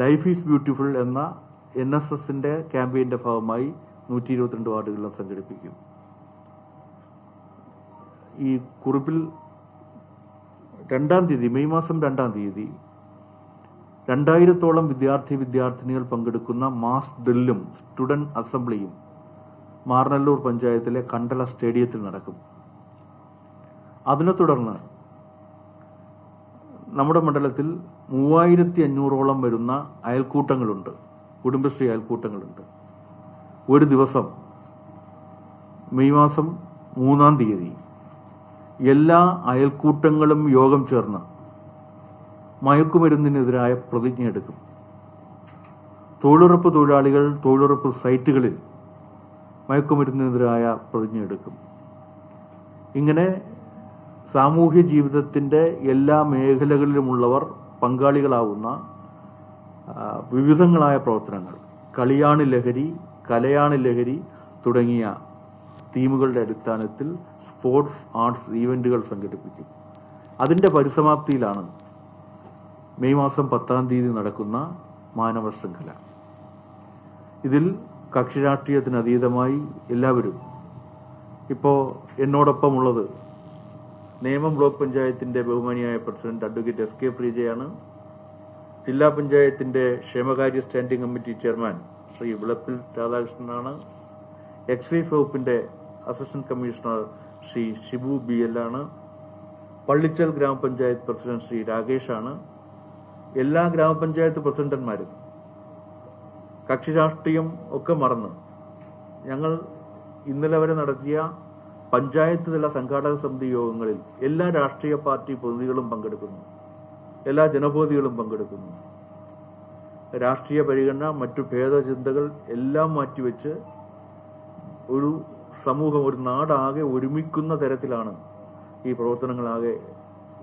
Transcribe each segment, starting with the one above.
Life is beautiful എന്ന N S എസിന്റെ ക്യാമ്പയിന്റെ ഭാഗമായി നൂറ്റി ഇരുപത്തിരണ്ട് വാർഡുകളിലും സംഘടിപ്പിക്കും. ഈ കുറിപ്പിൽ രണ്ടാം തീയതി മെയ് മാസം രണ്ടാം തീയതി രണ്ടായിരത്തോളം വിദ്യാർത്ഥി വിദ്യാർത്ഥിനികൾ പങ്കെടുക്കുന്ന മാസ് ഡ്രില്ലും സ്റ്റുഡന്റ് അസംബ്ലിയും മാർനല്ലൂർ പഞ്ചായത്തിലെ കണ്ടല സ്റ്റേഡിയത്തിൽ നടക്കും. അതിനെ തുടർന്ന് നമ്മുടെ മണ്ഡലത്തിൽ മൂവായിരത്തി അഞ്ഞൂറോളം വരുന്ന അയൽക്കൂട്ടങ്ങളുണ്ട്. കുടുംബശ്രീ അയൽക്കൂട്ടങ്ങളുണ്ട്. ഒരു ദിവസം മെയ് മാസം മൂന്നാം തീയതി എല്ലാ അയൽക്കൂട്ടങ്ങളും യോഗം ചേർന്ന് മയക്കുമരുന്നിനെതിരായ പ്രതിജ്ഞ എടുക്കും. തൊഴിലുറപ്പ് തൊഴിലാളികൾ തൊഴിലുറപ്പ് സൈറ്റുകളിൽ മയക്കുമരുന്നിനെതിരായ പ്രതിജ്ഞ എടുക്കും. ഇങ്ങനെ സാമൂഹ്യ ജീവിതത്തിന്റെ എല്ലാ മേഖലകളിലുമുള്ളവർ പങ്കാളികളാവുന്ന വിവിധങ്ങളായ പ്രവർത്തനങ്ങൾ കളിയാണ് ലഹരി കലയാണ് ലഹരി തുടങ്ങിയ തീമുകളുടെ അടിസ്ഥാനത്തിൽ സ്പോർട്സ് ആർട്സ് ഈവന്റുകൾ സംഘടിപ്പിക്കും. അതിന്റെ പരിസമാപ്തിയിലാണ് മെയ് മാസം പത്താം തീയതി നടക്കുന്ന മാനവ ശൃംഖല. ഇതിൽ കക്ഷി രാഷ്ട്രീയത്തിന് അതീതമായി എല്ലാവരും ഇപ്പോൾ എന്നോടൊപ്പമുള്ളത് നേമം ബ്ലോക്ക് പഞ്ചായത്തിന്റെ ബഹുമാനിയായ പ്രസിഡന്റ് അഡ്വക്കേറ്റ് എസ് കെ പ്രീജയാണ്. ജില്ലാ പഞ്ചായത്തിന്റെ ക്ഷേമകാര്യ standing committee chairman Shri Vilappil രാധാകൃഷ്ണനാണ്. Excise വകുപ്പിന്റെ assistant commissioner Shri Shibu B L ആണ്. പള്ളിച്ചൽ ഗ്രാമപഞ്ചായത്ത് പ്രസിഡന്റ് ശ്രീ രാകേഷാണ്. എല്ലാ ഗ്രാമപഞ്ചായത്ത് പ്രസിഡന്റന്മാരും കക്ഷി രാഷ്ട്രീയം ഒക്കെ മറന്ന് ഞങ്ങൾ ഇന്നലെ വരെ നടത്തിയ പഞ്ചായത്ത് തല സംഘാടക സമിതി യോഗങ്ങളിൽ എല്ലാ രാഷ്ട്രീയ പാർട്ടി പ്രതിനിധികളും പങ്കെടുക്കുന്നു. എല്ലാ ജനബോധികളും പങ്കെടുക്കുന്നു. രാഷ്ട്രീയ പരിഗണന മറ്റു ഭേദചിന്തകൾ എല്ലാം മാറ്റിവെച്ച് ഒരു സമൂഹം ഒരു നാടാകെ ഒരുമിക്കുന്ന തരത്തിലാണ് ഈ പ്രവർത്തനങ്ങളാകെ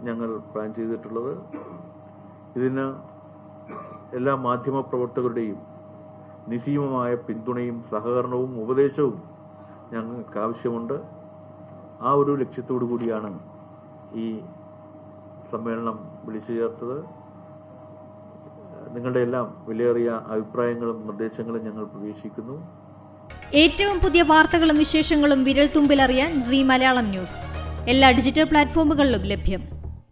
ഞങ്ങൾ പ്ലാൻ ചെയ്തിട്ടുള്ളത്. ഇതിന് എല്ലാ മാധ്യമ പ്രവർത്തകരുടെയും നിസീമമായ പിന്തുണയും സഹകരണവും ഉപദേശവും ഞങ്ങൾക്ക് ആവശ്യമുണ്ട് ആ ഒരു ലക്ഷ്യത്തോടു കൂടിയാണ് ഈ സമ്മേളനം വിളിച്ചു ചേർത്തത്. നിങ്ങളുടെ എല്ലാം വിലയേറിയ അഭിപ്രായങ്ങളും നിർദ്ദേശങ്ങളും ഞങ്ങൾ പ്രതീക്ഷിക്കുന്നു. ഏറ്റവും പുതിയ വാർത്തകളും വിശേഷങ്ങളും വിരൽ തുമ്പിലറിയാൻ സി മലയാളം ന്യൂസ്. എല്ലാ ഡിജിറ്റൽ പ്ലാറ്റ്ഫോമുകളിലും ലഭ്യം.